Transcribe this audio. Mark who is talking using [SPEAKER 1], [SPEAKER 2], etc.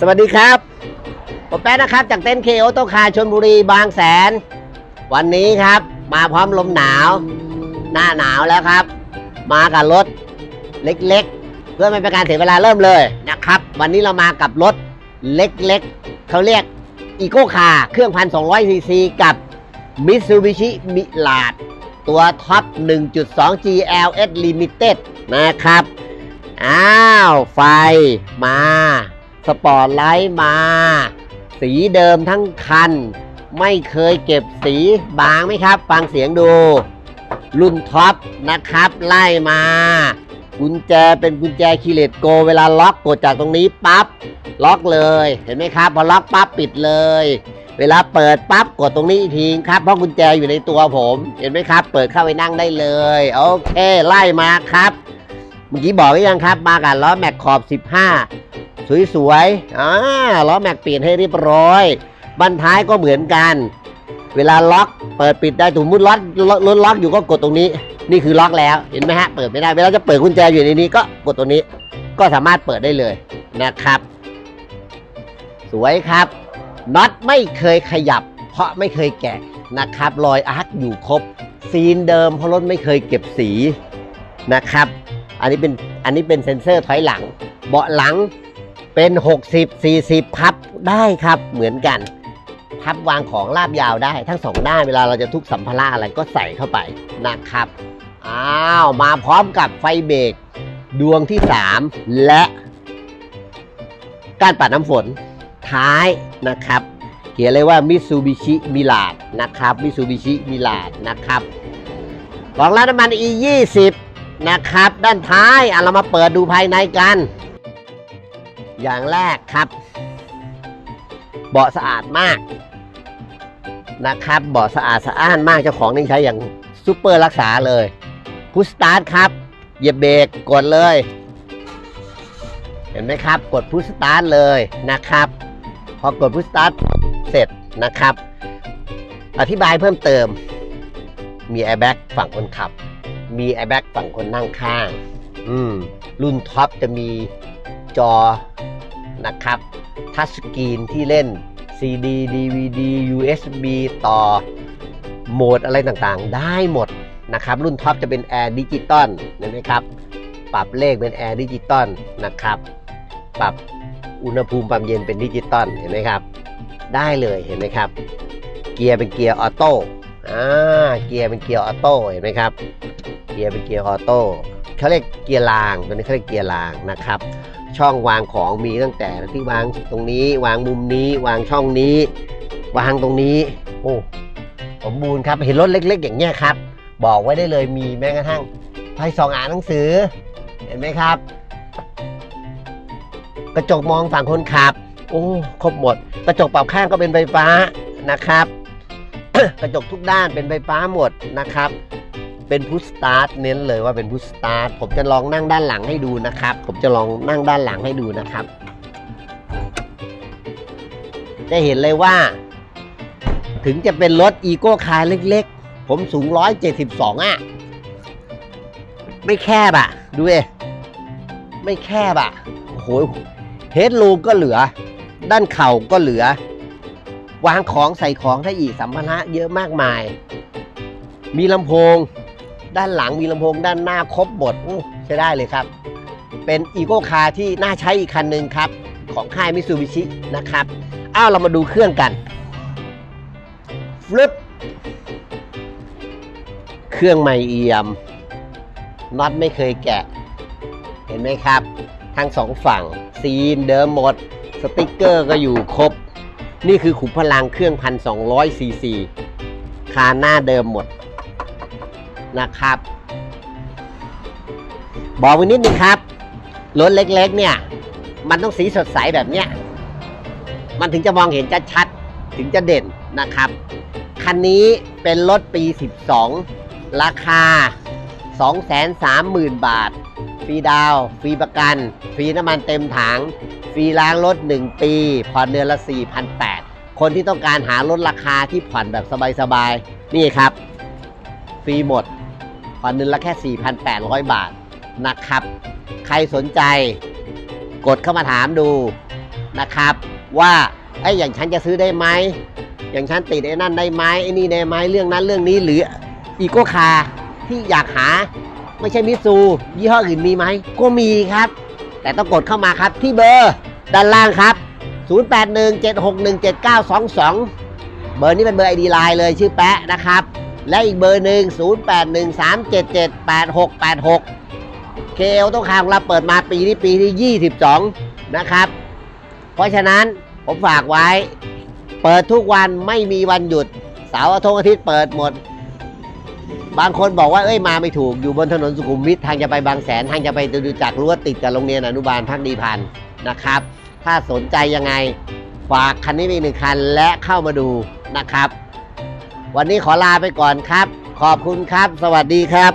[SPEAKER 1] สวัสดีครับผมแป๊ะนะครับ จากเต้นเคโอโตคาชนบุรีบางแสน วันนี้ครับ มาพร้อมลมหนาว หน้าหนาวแล้วครับ มากับรถเล็กๆ เพื่อไม่เป็นการเสียเวลาเริ่มเลยนะครับ วันนี้เรามากับรถเล็กๆ เขาเรียกอีโ c คาเครื่องพันสองร้อยซีซีกับ Mitsubishi m i l a d ตัวท็อป 1.2 GLS Limited นะครับ อ้าว ไฟมา สปอร์ตไลท์มา สีเดิมทั้งคัน ไม่เคยเก็บสีบางไหมครับ ฟังเสียงดู รุ่นท็อปนะครับ ไล่มา กุญแจเป็นกุญแจคีเลตโก เวลาล็อกกดจากตรงนี้ปั๊บล็อกเลย เห็นไหมครับ พอล็อกปั๊บปิดเลย เวลาเปิดปั๊บกดตรงนี้อีกทีครับเพราะกุญแจอยู่ในตัวผม เห็นไหมครับ เปิดเข้าไปนั่งได้เลย โอเค ไล่มาครับ เมื่อกี้บอกไว้ยังครับ มากับล้อแม็กขอบ 15 สวยๆอ่าล้อแม็กเปลี่ยนให้เรียบร้อยบันท้ายก็เหมือนกัน เวลาล็อกเปิดปิดได้ถุงมุดล็อกรถล็อกอยู่ก็กดตรงนี้ นี่คือล็อกแล้วเห็นไหมฮะเปิดไม่ได้เวลาจะเปิดกุญแจอยู่ในนี้ก็กดตรงนี้ ก็สามารถเปิดได้เลยนะครับ สวยครับน็อตไม่เคยขยับ เพราะไม่เคยแกะนะครับรอยอาร์คอยู่ครบซีนเดิมเพราะรถไม่เคยเก็บสีนะครับ อันนี้เป็นอันนี้เป็นเซ็นเซอร์ถอยหลัง เบาะหลัง เป็น 60 40 พับได้ครับเหมือนกัน พับวางของลาบยาวได้ทั้งสองด้านเวลาเราจะทุกสัมภาระอะไรก็ใส่เข้าไปนะครับอ้าวมาพร้อมกับไฟเบรกดวงที่ 3 และการปัดน้ำฝนท้ายนะครับเขียนเลยว่า Mitsubishi m i r a g นะครับ Mitsubishi m i r a g นะครับกล่องรัน้ำมัน E 20 นะครับ ด้านท้ายอะเรามาเปิดดูภายในกัน อย่างแรกครับ เบาะสะอาดมากนะครับ เบาะสะอาดสะอ้านมากเจ้าของนี่ใช้อย่างซูเปอร์รักษาเลยพุชสตาร์ทครับเหยียบเบรกกดเลย เห็นไหมครับ กดพุชสตาร์ทเลยนะครับ พอกดพุชสตาร์ทเสร็จนะครับ อธิบายเพิ่มเติม มีแอร์แบ็กฝั่งคนขับ มีแอร์แบ็กฝั่งคนนั่งข้าง อืม รุ่นท็อปจะมีจอ นะครับทัชสกรีนที่เล่น CD DVD USB ต่อโหมดอะไรต่างๆ ได้หมดนะครับ รุ่นท็อปจะเป็นแอร์ดิจิตอลเห็นไหมครับ ปรับเลขเป็นแอร์ดิจิตอลนะครับ ปรับอุณหภูมิความเย็นเป็นดิจิตอลเห็นไหมครับ ได้เลยเห็นไหมครับ เกียร์เป็นเกียร์ออโต้อ่าเกียร์เป็นเกียร์ออโต้เห็นไหมครับ เกียร์เป็นเกียร์ออโต้เขาเรียกเกียร์รางตัวนี้เขาเรียกเกียร์รางนะครับ ช่องวางของมีตั้งแต่ที่วางตรงนี้ วางมุมนี้ วางช่องนี้ วางตรงนี้ โอ้สมบูรณ์ครับเห็นรถเล็ก ๆ อย่างเงี้ยครับ บอกไว้ได้เลยมีแม้กระทั่งไฟส่องอ่านหนังสือ เห็นไหมครับ กระจกมองฝั่งคนขับ โอ้ครบหมด กระจกปรับข้างก็เป็นไฟฟ้านะครับ กระจกทุกด้านเป็นไฟฟ้าหมดนะครับ เป็นพุชสตาร์ทเน้นเลยว่าเป็นพุชสตาร์ทผมจะลองนั่งด้านหลังให้ดูนะครับ ผมจะลองนั่งด้านหลังให้ดูนะครับ จะเห็นเลยว่า ถึงจะเป็นรถอีโก้คาร์เล็กๆ ผมสูง 172อะ ไม่แคบอะ ดูเอไม่แคบอะโอ้โหเฮดลูก็เหลือ ด้านเข่าก็เหลือ วางของใส่ของได้อีกสัมภาระเยอะมากมาย มีลำโพง ด้านหลังมีลำโพงด้านหน้าครบหมดอู้ใช้ได้เลยครับ เป็นอีโก้คาร์ที่น่าใช้อีกคันหนึ่งครับ ของค่ายมิ t ซูบิชินะครับ อ้าวเรามาดูเครื่องกันฟลิปเครื่องไม่เอี่ยมน็อตไม่เคยแกะ เห็นไหมครับ ทั้งสองฝั่ง ซีนเดิมหมด สติกเกอร์ก็อยู่ครบ นี่คือขุมพลังเครื่องพันสองร้อยซีซีคาหน้าเดิมหมด นะครับ บอกไว้นิดนึงครับรถเล็กๆ เนี่ย มันต้องสีสดใสแบบเนี้ยมันถึงจะมองเห็นชัดๆถึงจะเด่นนะครับ คันนี้เป็นรถปี 12 ราคา 230,000 บาท ฟรีดาว ฟรีประกัน ฟรีน้ำมันเต็มถัง ฟรีล้างรถ 1 ปีผ่อนเดือนละ 4,800 คนที่ต้องการหารถราคาที่ผ่อนแบบสบายๆ นี่ครับ ฟรีหมด ผ่อนเดือนละแค่ 4,800 บาทนะครับ ใครสนใจกดเข้ามาถามดูนะครับ ว่าไอ้อย่างฉันจะซื้อได้ไหมอย่างฉันติดไอ้นั่นได้ไหมไอ้นี่ได้ไหมเรื่องนั้นเรื่องนี้หรืออีโกคาที่อยากหาไม่ใช่มิซูยี่ห้ออื่นมีไหมก็มีครับ แต่ต้องกดเข้ามาครับที่เบอร์ด้านล่างครับ 0817617922 เบอร์นี้เป็นเบอร์ ID ไลน์เลยชื่อแปะนะครับ และอีกเบอร์หนึ่ง0813778686เคเอลต้องคางของเราเปิดมาปีนี้ปีที่ 22 นะครับ เพราะฉะนั้นผมฝากไว้ เปิดทุกวันไม่มีวันหยุด เสาร์อาทิตย์อาทิตย์เปิดหมด บางคนบอกว่า เอ้ยมาไม่ถูกอยู่บนถนนสุขุมวิททางจะไปบางแสนทางจะไปดูจักรรั้วติดกับโรงเรียนอนุบาลพักดีพันธ์นะครับ ถ้าสนใจยังไงฝากคันนี้ไปอีกหนึ่งคันและเข้ามาดูนะครับ วันนี้ขอลาไปก่อนครับ ขอบคุณครับ สวัสดีครับ